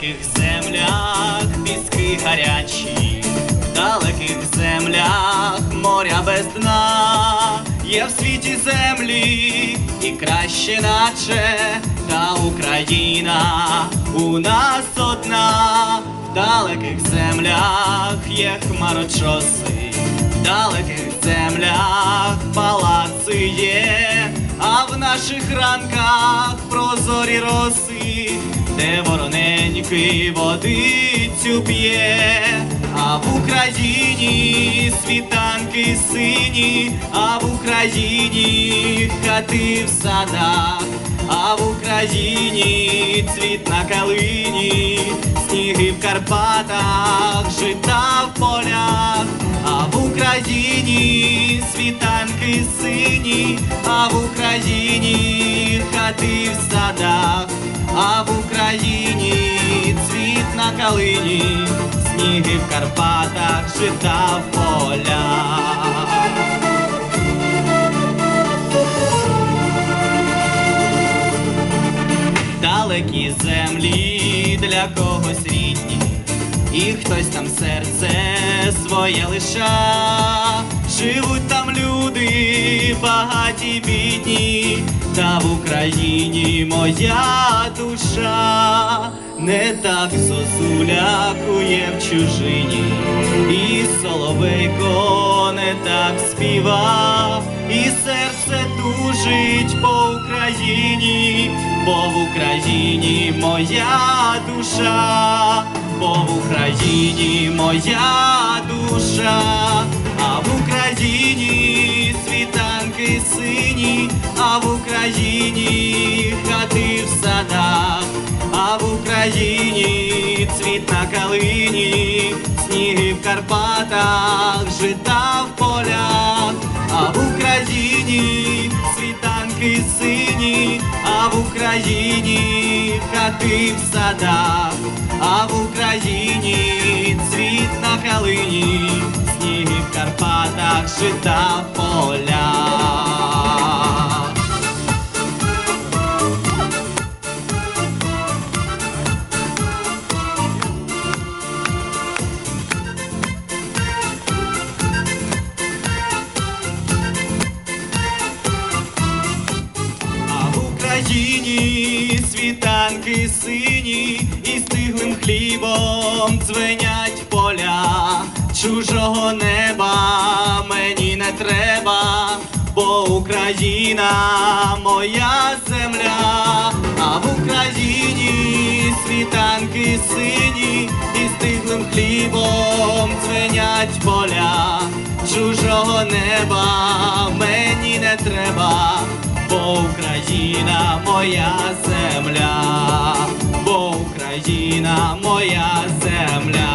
далеких землях піски гарячі, в далеких землях моря без дна, є в світі землі і краще, наче та Україна у нас одна, в далеких землях є хмарочоси, в далеких землях палаци є, а в наших ранках прозорі роси де вороненький водицю п'є, а в Україні світанки сині, а в Україні хати в садах, а в Україні цвіт на калині, сніги в Карпатах, жита в полях, а в Україні світанки сині, а в Україні хати в садах, а в Україні цвіт на калині, сніги в Карпатах, жита в полях. далекі землі для когось рідні, і хтось там серце своє лиша, живуть там люди, багаті бідні, та в Україні моя душа не так зозулякує в чужині, і соловейко не так співа, і серце тужить по Україні, бо в Україні моя душа, бо в Україні моя душа, а в Україні хати в садах, а в Україні цвіт на калині, сніги в Карпатах, жита в полях, а в Україні світанки сині, а в Україні хати в садах, а в Україні цвіт на калині, сніги в Карпатах, жита в полях. А Україні світанки сині і стиглим хлібом дзвенять поля. Чужого неба мені не треба, бо Україна моя земля, а в Україні світанки сині і стиглим хлібом дзвенять поля. Чужого неба мені не треба, бо Україна моя земля, бо Україна моя земля.